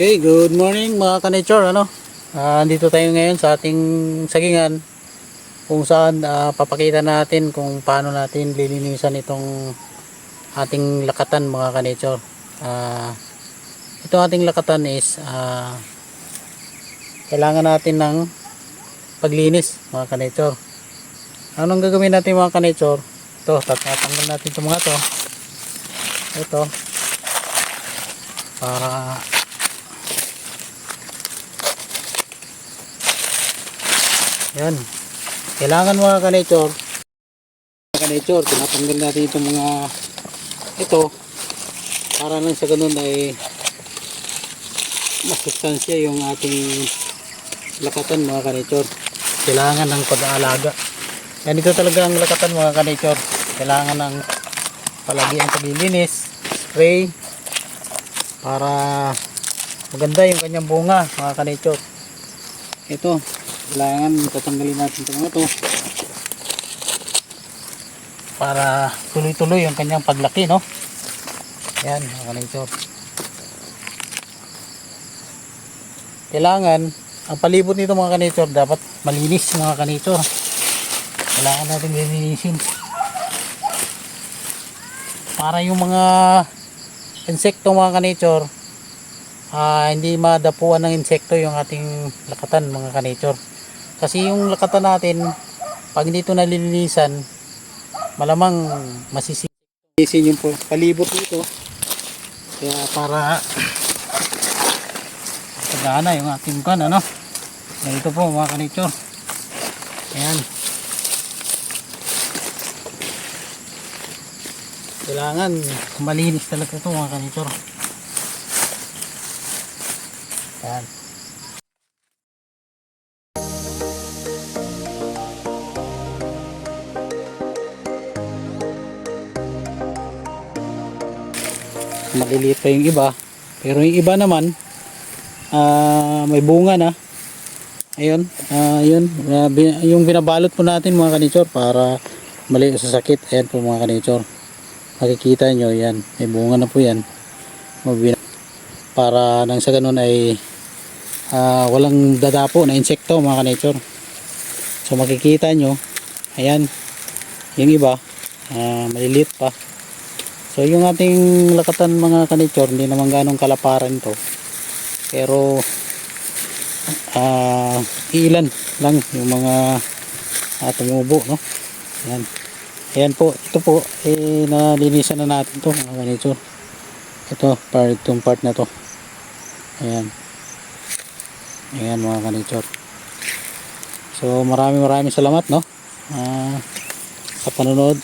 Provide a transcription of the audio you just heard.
Okay, good morning mga ka-nature ano. Ah, andito tayo ngayon sa ating sagingan kung saan ah, papakita natin kung paano natin lilinisan itong ating lakatan mga ka-nature. Ah, ito ating lakatan is ah, kailangan natin ng paglinis mga ka-nature. Anong gagawin natin mga ka-nature? Ito, tatanggal natin itong mga to. Ito. Para Yan. Kailangan mga ka-nature, ka-nature, tinatanggal natin itong mga ito para nang sa ganun ay masustansya yung ating lakatan mga ka-nature. Kailangan ng pag-aalaga. Yan ito talaga ang lakatan mga ka-nature. Kailangan ng palagi ang paglilinis, spray para maganda yung kanyang bunga mga ka-nature. Ito, kailangan tatanggalin natin ito mga to. Para tuloy-tuloy yung kanyang paglaki no? Yan mga ka-nature. Kailangan ang palibot nito mga ka-nature dapat malinis mga ka-nature. Kailangan natin linisin para yung mga insekto mga ka-nature ah, hindi madapuan ng insekto yung ating lakatan mga ka-nature kasi yung lakatan natin pag hindi ito nalilinisan malamang masisisisin yung palibot nito kaya para pagana yung ating kan ano? Ganito po mga ka-nature ayan. Kailangan malinis talaga ito mga ka-nature ayan maliliit pa yung iba. Pero yung iba naman ah, may bunga na. Ayun ah, yun. Ah, bi- yung binabalot po natin mga kanichor para mali sa sakit. Ayan po mga kanichor. Makikita nyo yan. May bunga na po yan. Para nang sa ganun ay ah, walang dadapo na insekto mga kanichor. So makikita nyo ayan yung iba ah, maliliit pa So yung ating lakatan mga kanichor, hindi naman ganong kalaparan to. Pero ah ilan lang yung mga uh, tumubo, no? Yan. Ayan po, ito po, eh, nalinisan na natin to mga kanichor. Ito, part, itong part na to. Ayan. Ayan mga kanichor. So maraming maraming salamat, no? Ah, sa panonood.